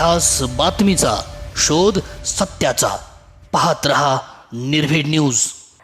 ध्यास बातमीचा शोध सत्याचा. पाहत रहा निर्भीड न्यूज.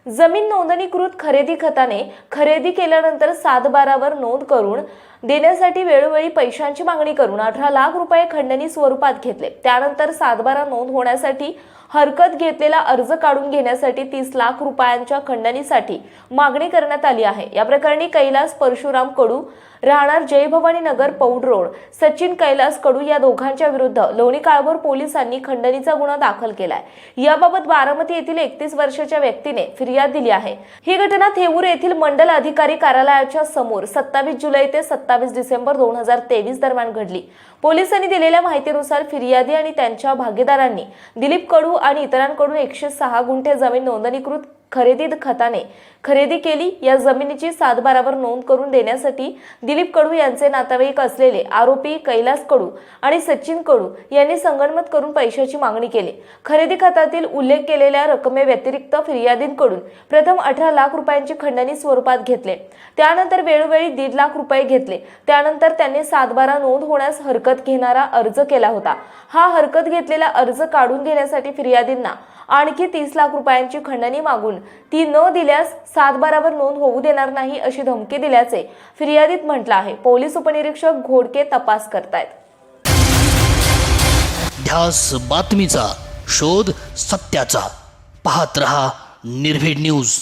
जमीन नोंदणीकृत खरेदी खताने खरेदी केल्यानंतर सातबारावर नोंद करून देण्यासाठी वेळोवेळी पैशांची मागणी करून अठरा लाख रुपये खंडणी स्वरूपात घेतले. त्यानंतर सातबारा नोंद होण्यासाठी हरकत घेतलेला अर्ज काढून घेण्यासाठी तीस लाख रुपयांच्या खंडणीसाठी मागणी करण्यात आली आहे. या प्रकरणी कैलास परशुराम कडू राहणार जयभवानी नगर पौड रोड सचिन कैलास कडू या दोघांच्या विरुद्ध लोणी काळभोर पोलिसांनी खंडणीचा गुन्हा दाखल केलाय. याबाबत बारामती येथील एकतीस वर्षाच्या व्यक्तीने फिर्याद दिली आहे. ही घटना थेऊर येथील मंडल अधिकारी कार्यालयाच्या समोर सत्तावीस जुलै ते सत्तावीस डिसेंबर दोन हजार तेवीस दरम्यान घडली. पोलिसांनी दिलेल्या माहितीनुसार फिर्यादी आणि त्यांच्या भागीदारांनी दिलीप कडू आणि इतरांकडून एकशे सहा गुंठे जमीन नोंदणीकृत खरेदी खताने खरेदी केली या जमिनीची सातबारावर नोंद करून देण्यासाठी दिलीप कडू यांचे नातेवाईक असलेले आरोपी कैलास कडू आणि सचिन कडू यांनी संगणमत करून पैशाची मागणी केली. खरेदी खतातील उल्लेख केलेल्या रकमेव्यतिरिक्त फिर्यादींकडून प्रथम अठरा लाख रुपयांची खंडणी स्वरूपात घेतले. त्यानंतर वेळोवेळी दीड लाख रुपये घेतले. त्यानंतर त्यांनी सातबारा नोंद होण्यास हरकत घेणारा अर्ज केला होता. हा हरकत घेतलेला अर्ज काढून घेण्यासाठी फिर्यादींना आणखी तीस लाख रुपयांची खंडणी मागून ती न दिल्यास सातबारावर नोंद होऊ देणार नाही अशी धमकी दिल्याचे फिर्यादीत म्हटलं आहे. पोलीस उपनिरीक्षक घोडके तपास करतायत. ध्यास बातमीचा शोध सत्याचा. पाहत रहा निर्भीड न्यूज.